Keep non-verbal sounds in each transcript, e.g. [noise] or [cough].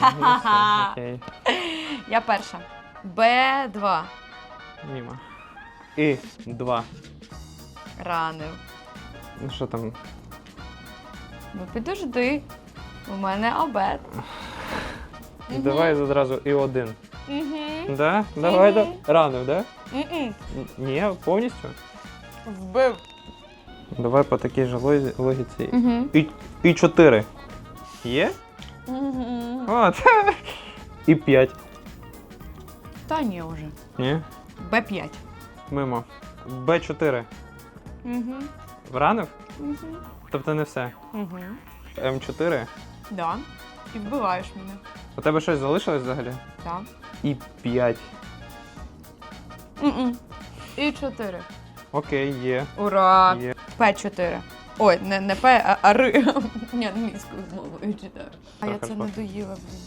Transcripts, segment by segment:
Ха-ха-ха. [laughs] Окей. Я перша. Б2. Мімо. І два. Ранив. Ну що там? Ну підожди. У мене обед. [laughs] Мгм. Давай одразу і один. Угу. Да? Давай, да. Мгм. Ранив, да? Н- Ні, повністю? Вбив. Давай по такій же лозі- логіці. Угу. І, і чотири. Є? Угу. От. І п'ять. Та ні вже. Ні? Б5. Мимо. Б4. Угу. Вранив? Угу. Тобто не все. Угу. М4. Да. І вбиваєш мене. У тебе щось залишилось взагалі? Так. І 5. М-м. І 4. Окей, є. Ура! Є. П4. Ой, не, не П, а, а Р. Я англійською мовою читаю. А я це не доїла, блін.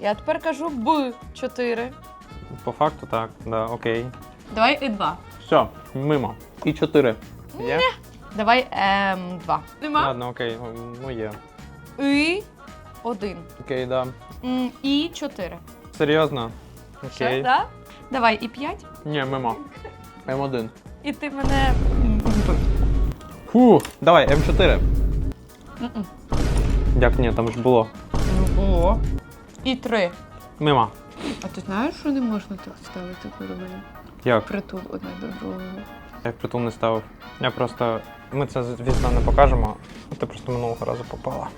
Я тепер кажу Б4. По факту так, да, окей. Давай і 2. Все, мимо. І 4. Є? Давай М2. Нема? Ладно, окей, ну є. І 1. Окей, да. І 4. Серйозно? Ще, Окей. да? Давай і 5. Ні, мимо. [laughs] М1. І ти мене вбив. Фу, давай, М4. М-м. Як ні, там ж було. Ну було. І три. Мимо. А ти знаєш, що не можна так ставити корабля? Як? Притул одне до другого. Я притул не ставив. Я просто. Ми це, звісно, не покажемо. Ти просто минулого разу попала.